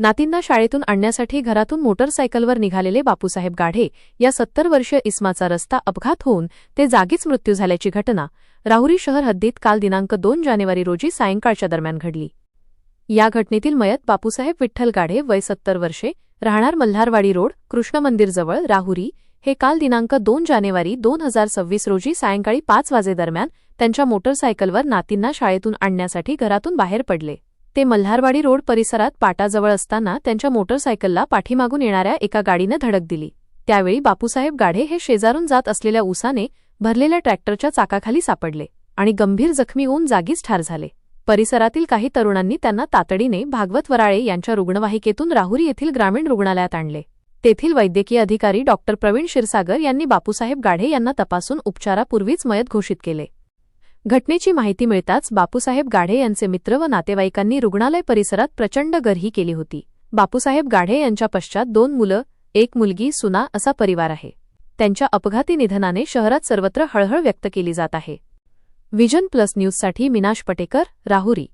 नातींना शाळेतून आणण्यासाठी घरातून मोटरसायकलवर निघालेले बापूसाहेब गाढे या सत्तर वर्षीय इस्माचा रस्ता अपघात होऊन ते जागीच मृत्यू झाल्याची घटना. राहुरी शहर हद्दीत काल दिनांक दोन जानेवारी रोजी सायंकाळच्या दरम्यान घडली. या घटनेतील मयत बापूसाहेब विठ्ठल गाढे वय सत्तर वर्षे राहणार मल्हारवाडी रोड कृष्ण मंदिरजवळ राहुरी. हे काल दिनांक दोन जानेवारी दोन हजार सव्वीस रोजी सायंकाळी पाच वाजेदरम्यान त्यांच्या मोटरसायकलवर नातींना शाळेतून आणण्यासाठी घरातून बाहेर पडले. ते मल्हारवाडी रोड परिसरात पाटाजवळ असताना त्यांच्या मोटरसायकलला पाठीमागून येणाऱ्या एका गाडीनं धडक दिली. त्यावेळी बापूसाहेब गाढे हे शेजारून जात असलेल्या उसाने भरलेल्या ट्रॅक्टरच्या चाकाखाली सापडले आणि गंभीर जखमी होऊन जागीच ठार झाले. परिसरातील काही तरुणांनी त्यांना तातडीने भागवत वराळे यांच्या रुग्णवाहिकेतून राहुरी येथील ग्रामीण रुग्णालयात आणले. तेथील वैद्यकीय अधिकारी डॉक्टर प्रवीण क्षीरसागर यांनी बापूसाहेब गाढे यांना तपासून उपचारापूर्वीच मयत घोषित केले. घटनेची माहिती मिळताच बापूसाहेब गाढे यांचे मित्र व नातेवाईकांनी रुग्णालय परिसरात प्रचंड गर्ही केली होती. बापूसाहेब गाढे यांच्या पश्चात दोन मुलं एक मुलगी सुना असा परिवार आहे. त्यांच्या अपघाती निधनाने शहरात सर्वत्र हळहळ व्यक्त केली जात आहे. विजन प्लस न्यूजसाठी मिनाश पटेकर राहुरी.